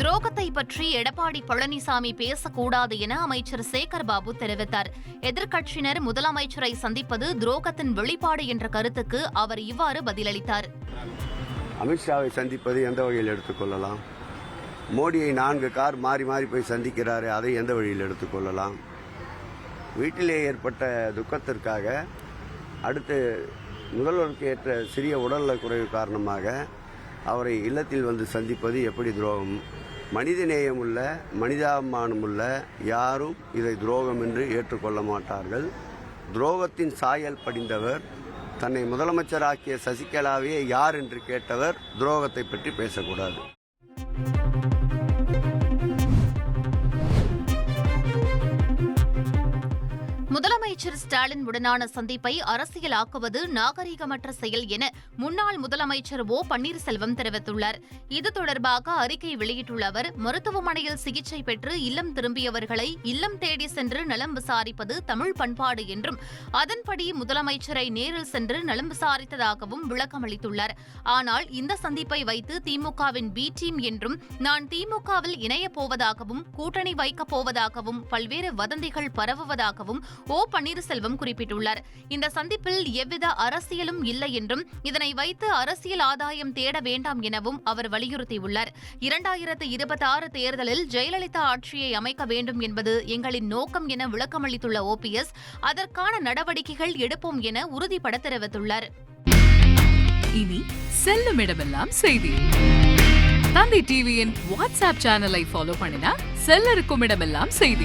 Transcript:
துரோகத்தை பற்றி எடப்பாடி பழனிசாமி பேசக்கூடாது என அமைச்சர் சேகர் பாபு தெரிவித்தார். எதிர்க்கட்சியினர் முதலமைச்சரை சந்திப்பது துரோகத்தின் வெளிப்பாடு என்ற கருத்துக்கு அவர் இவ்வாறு பதிலளித்தார். அமித்ஷாவை சந்திப்பது எந்த வகையில் எடுத்துக்கொள்ளலாம்? மோடியை நான்கு கார் மாறி மாறி போய் சந்திக்கிறாரு அதை எந்த வழியில் எடுத்துக்கொள்ளலாம்? வீட்டிலே ஏற்பட்ட துக்கத்திற்காக அடுத்து முதல்வருக்கு ஏற்ற சிறிய உடல்நல குறைவு காரணமாக அவரை இல்லத்தில் வந்து சந்திப்பது எப்படி துரோகம்? மனிதநேயம் உள்ள மனிதாபிமானம் உள்ள யாரும் இதை துரோகம் என்று ஏற்றுக்கொள்ள மாட்டார்கள். துரோகத்தின் சாயல் படிந்தவர் தன்னை முதலமைச்சராக்கிய சசிகலாவே யார் என்று கேட்டவர் துரோகத்தை பற்றி பேசக்கூடாது. முதலமைச்சர் ஸ்டாலின் உடனான சந்திப்பை அரசியலாக்குவது நாகரிகமற்ற செயல் என முன்னாள் முதலமைச்சர் ஓ பன்னீர்செல்வம் தெரிவித்துள்ளார். இது தொடர்பாக அறிக்கை வெளியிட்டுள்ள அவர் மருத்துவமனையில் சிகிச்சை பெற்று இல்லம் திரும்பியவர்களை இல்லம் தேடி சென்று நலம் விசாரிப்பது தமிழ் பண்பாடு என்றும் அதன்படி முதலமைச்சரை நேரில் சென்று நலம் விசாரித்ததாகவும் விளக்கமளித்துள்ளார் ஆனால் இந்த சந்திப்பை வைத்து திமுகவின் பி டீம் என்றும் நான் திமுகவில் இணையப் போவதாகவும் கூட்டணி வைக்கப் போவதாகவும் பல்வேறு வதந்திகள் பரவுவதாகவும் ஓ பன்னீர்செல்வம் குறிப்பிட்டுள்ளார். இந்த சந்திப்பில் எவ்வித அரசியலும் இல்லை என்றும் இதனை வைத்து அரசியல் ஆதாயம் தேட வேண்டாம் எனவும் அவர் வலியுறுத்தியுள்ளார். இரண்டாயிரத்து இருபத்தி ஆறு தேர்தலில் ஜெயலலிதா ஆட்சியை அமைக்க வேண்டும் என்பது எங்களின் நோக்கம் என விளக்கமளித்துள்ள ஓபிஎஸ் அதற்கான நடவடிக்கைகள் எடுப்போம் என உறுதிபட தெரிவித்துள்ளார். இனி செல்லும் இடமெல்லாம் செய்தி. தந்தை டிவியின் வாட்ஸ்அப் சேனலை ஃபாலோ பண்ணினா செல்ல இருக்கும் இடமெல்லாம் செய்தி.